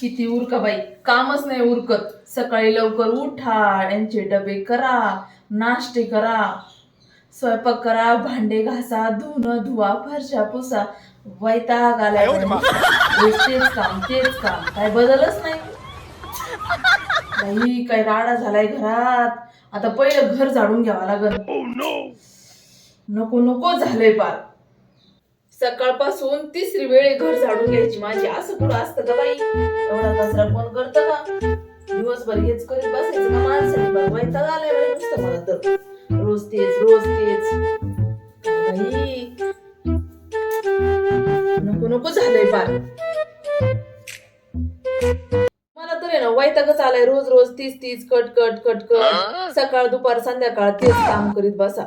किती उरका बाई? कामच नाही उरकत. सकाळी लवकर उठा यांचे डबे करा नाश्ते करा स्वयंपाक करा भांडे घासा धुणं धुवा फरशा पुसा वैताग आलाय तेच काम तेच काम. काय बदलच नाही. बाई काय राडा झालाय घरात. आता पहिलं घर झाडून घ्यावं लागल नको नको झालंय पार सकाळपासून तिसरी वेळ घर झाडून घ्यायची. माझी असं कुठं असतं का बाई? एवढा कचरा कोण करतं का? दिवसभर हेच करीत बसायचं का माणसाने? बरं वैताग आलाय नुसतं मला तर. रोज तेच रोज तेच. नको नको झालंय पार मला तर आहे ना वैतागच आलाय. रोज रोज तीच तीच कट कट कट कट. सकाळ दुपार संध्याकाळ तेच काम करीत बसा.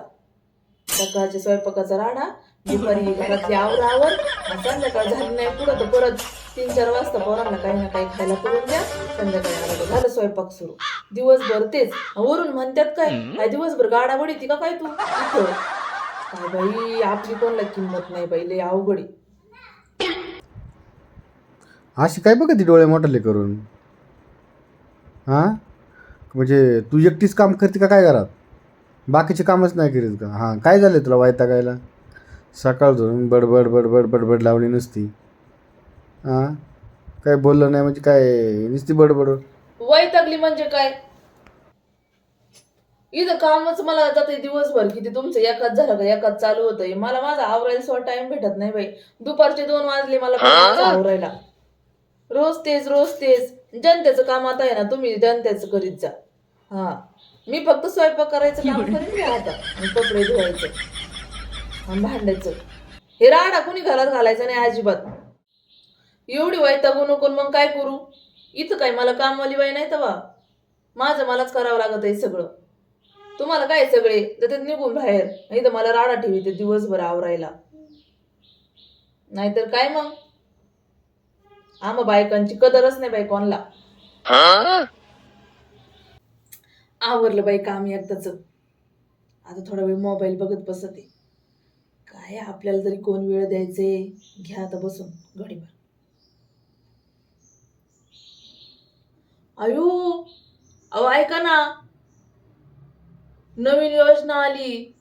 सकाळच्या स्वयंपाकाचा राडा दुपारी घरातली आवर आवर आणि संध्याकाळ झाली नाही पुढं तर परत तीन चार वाजता पोरांना काही ना काही खायला करून द्या. संध्याकाळी आलं का झालं स्वयंपाक सुरू. दिवसभर तेच. वरून म्हणतात काय काय दिवसभर गाडा ती का काय तू? इथं. काय बाई आपली कोणाला किंमत नाही बाई लय अवघडी अशी काय बघा ती डोळे मोठाले करून? हां म्हणजे तू एकटीच काम करते का काय घरात? बाकीचे कामच नाही करीत का? हां काय झालं तुला वैतागायला सकाळ धरून बडबड बडबड बडबड लावली नुसती. हां काय बोललं नाही म्हणजे काय? नुसती बडबड. वैतागली म्हणजे काय? इथं कामच मला जाते दिवसभर. किती तुमचं एकाच झालं का एकाच चालू होतंय? मला माझा आवरायला स्वतः टाइम भेटत नाही बाई. दुपारचे दोन वाजले मला पण माझं आवरायला. रोज तेच रोज तेच. जनतेचं काम आता आहे ना तुम्ही जनतेचं करीत जा. हा. मी फक्त स्वयंपाक करायचं काम करीन मी आता. आणि कपडे धुवायचं. आणि भांडायचं. हे राडा कुणी घरात घालायचं नाही अजिबात. एवढी वैतागू नको मग काय करू? इथं काय मला कामवाली बाई नाही तवा? माझं मलाच करावं लागत आहे सगळं. तुम्हाला काय सगळे? तर निघून बाहेर. नाही तर मला राडा ठेवी ते दिवसभर आवरायला. नाहीतर काय मग? आम बायकांची कदरच नाही बाई कोणला. आवरलं बाई काम एकदाच. आता थोडा वेळ मोबाईल बघत बसते. काय आपल्याला तरी कोण वेळ द्यायचे? घ्या आता बसून घडीभर अयो अहो ऐका ना. नवीन योजना आली.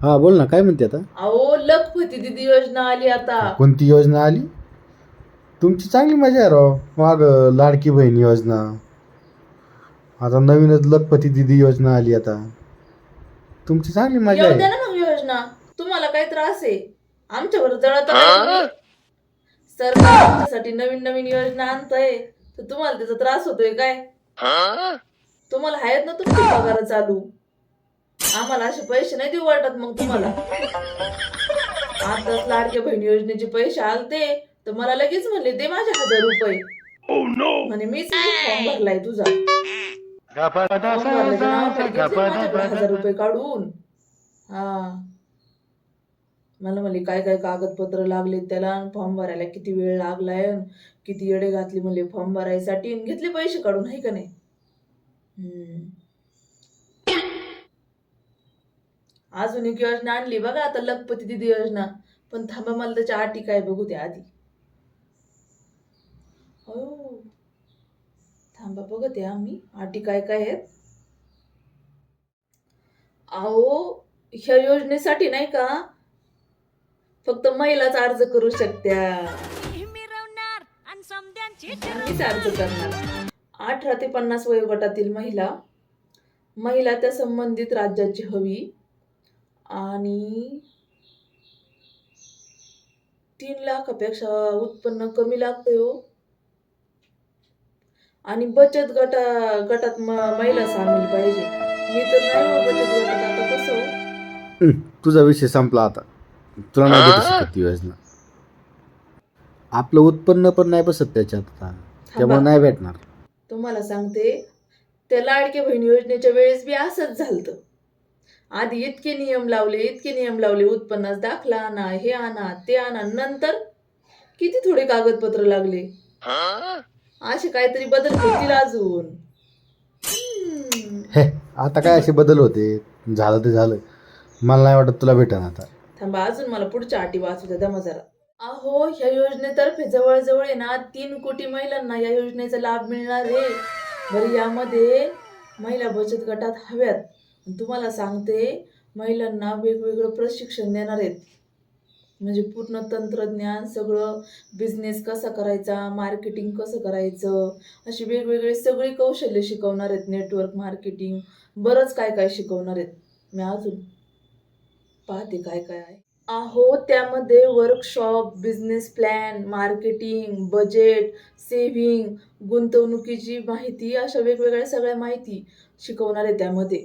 हां बोल ना काय म्हणते आता? अहो लखपती दिदी योजना आली आता. कोणती योजना आली? तुमची चांगली मजा आहे राव. मग लाडकी बहीण योजना. आता नवीनच लखपती दिदी योजना आली आता. तुमची चांगली मजा येऊ द्या आहे ना मग योजना. तुम्हाला काय त्रास आहे? आमच्यावर जळत नाही सरकार आमच्यासाठी नवीन नवीन योजना आणतंय. तर तुम्हाला त्याचा त्रास होतोय काय? तुम्हाला आहेत ना तुमची पगार चालू? आम्हाला असे पैसे नाही देऊ वाटत मग तुम्हाला. आताच लाडक्या बहीण योजनेचे पैसे आलते. तर मला लगेच म्हणले दे माझे हजार रुपये. म्हणे मीच फॉर्म भरलाय तुझा. हजार रुपये काढून. हा. मला म्हणले काय काय कागदपत्र लागले त्याला? फॉर्म भरायला किती वेळ लागलाय? किती येडे घातली म्हणले फॉर्म भरायसाठी? घेतले पैसे काढून आहे का नाही? हम्म. अजून एक योजना आणली बघा आता लखपती दिदी योजना. पण थांबा मला त्याच्या अटी काय बघू द्या आधी. हो. थांबा बघत या आम्ही. अटी काय काय आहेत? अहो ह्या योजनेसाठी नाही का फक्त महिलाच अर्ज करू शकत्या. मीच अर्ज करणार? अठरा ते पन्नास वयोगटातील महिला महिला त्या संबंधित राज्याची हवी. आणि तीन लाखापेक्षा उत्पन्न कमी लागते हो. आणि बचत गटा गटात महिला सामील पाहिजे. मी तर नाही हो बचत गटात आता कसं? हं, तुझा विषय संपला आता. तुला नाही भेटू शकत ती योजना. आपलं उत्पन्न पण नाही बसत त्याच्यात आता. त्यामुळे नाही भेटणार. तुम्हाला सांगते त्या लाडक्या बहीण योजनेच्या वेळेस बी असंच झालतं. आधी इतके नियम लावले इतके नियम लावले उत्पन्नास दाखला आणा हे आणा ते आणा नंतर किती थोडे कागदपत्र लागले? असे काहीतरी बदल होतील अजून. हे आता काय असे बदल होते? झालं ते झालं. मला नाही वाटत तुला भेटन आता. थांबा अजून मला पुढच्या अटी वाचू द्या दमा जरा. अहो ह्या योजनेतर्फे जवळजवळ आहे ना तीन कोटी महिलांना या योजनेचा लाभ मिळणार आहे. बरं यामध्ये महिला बचत गटात हव्यात. तुम्हाला सांगते महिलांना वेगवेगळं प्रशिक्षण देणार आहेत. म्हणजे पूर्ण तंत्रज्ञान सगळं बिझनेस कसा करायचा मार्केटिंग कसं करायचं अशी वेगवेगळी सगळी कौशल्य शिकवणार आहेत नेटवर्क मार्केटिंग बरंच काय काय शिकवणार आहेत. मी अजून पाहते काय काय आहे? अहो त्यामध्ये workshop business plan marketing budget saving गुंतवणुकीची माहिती अशा वेगवेगळ्या सगळ्या माहिती शिकवणार आहे त्यामध्ये.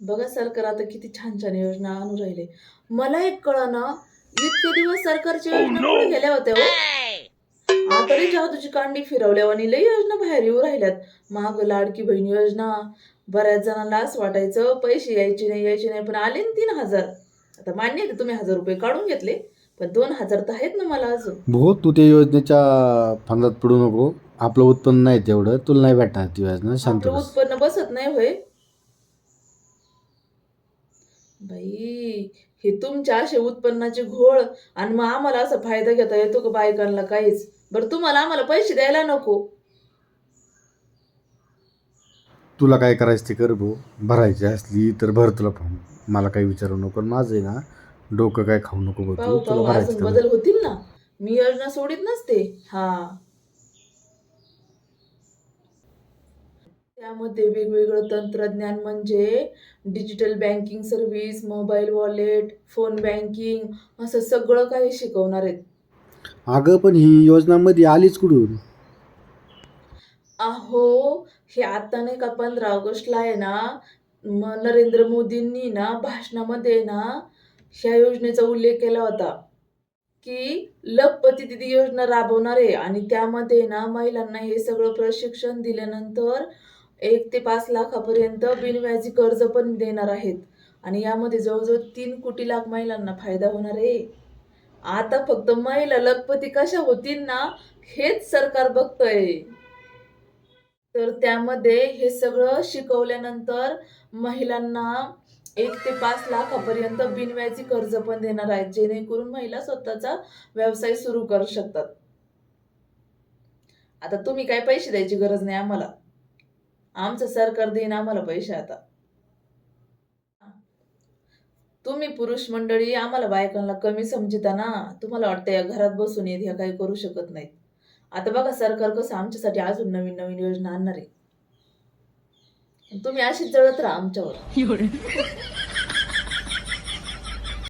बघा सरकार आता किती छान छान योजना आणून राहिले. मला एक कळना इतके दिवस सरकारच्या योजना कुठे गेल्या होत्या हो? आता जादूची कांडी फिरवल्या आणि लई योजना बाहेर येऊ राहिल्यात. माग लाडकी बहीण योजना बऱ्याच जणांना असं वाटायचं पैसे यायचे नाही यायचे नाही पण आले ना तीन हजार. आता मान्य आहे की तुम्ही हजार रुपये काढून घेतले पण दोन हजार तर आहेत ना मला अजून. भाऊ तू त्या योजनेच्या फंदात पडू नको. आपलं उत्पन्न नाही तेवढं तुला नाही भेटणार ती योजना शांत आपलं बस. उत्पन्न बसत नाही होय. बाई हे तुमच्या असे उत्पन्नाचे घोळ आणि मग आम्हाला असा फायदा घेता येतो का बायकांना काहीच? बरं तुम्हाला आम्हाला पैसे द्यायला नको. तुला काय करायचं ते कर भाऊ. भरायची असली तर भर तुला फॉर्म मला काही विचारू नको आणि माझं आहे ना डोकं काय खाऊ नको भाऊ. तू तुला भरायचं अजून. बदल होतील ना? मी योजना सोडित नसते. हा. त्यामध्ये वेगवेगळं तंत्रज्ञान म्हणजे digital banking service mobile wallet phone banking असं सगळं काही शिकवणार आहेत. अगं पण ही योजनामध्ये आलीच कुठून? अहो हे आता नाही का पंधरा ऑगस्टला आहे ना नरेंद्र मोदींनी ना भाषणामध्ये ना ह्या योजनेचा उल्लेख केला होता की लखपती दिदी योजना राबवणार आहे आणि त्यामध्ये ना महिलांना हे सगळं प्रशिक्षण दिल्यानंतर एक ते पाच लाखापर्यंत बिनव्याजी कर्ज पण देणार आहेत. आणि यामध्ये जवळजवळ तीन कोटी लाख महिलांना फायदा होणार आहे. आता फक्त महिला लखपती कशा होतील ना हेच सरकार बघतंय. तर त्यामध्ये हे सगळं शिकवल्यानंतर महिलांना एक ते पाच लाखापर्यंत बिनव्याजी कर्ज पण देणार आहेत जेणेकरून महिला स्वतःचा व्यवसाय सुरू करू शकतात. आता तुम्ही काय पैसे द्यायची गरज नाही आम्हाला. आमचं सरकार देईन आम्हाला पैसे आता. तुम्ही पुरुष मंडळी आम्हाला बायकांना कमी समजिता ना. तुम्हाला वाटतं या घरात बसून येत ह्या काही करू शकत नाहीत. आता बघा सरकार कसं आमच्यासाठी अजून नवीन नवीन योजना आणणार आहे. तुम्ही अशीच जळत राहा आमच्यावर.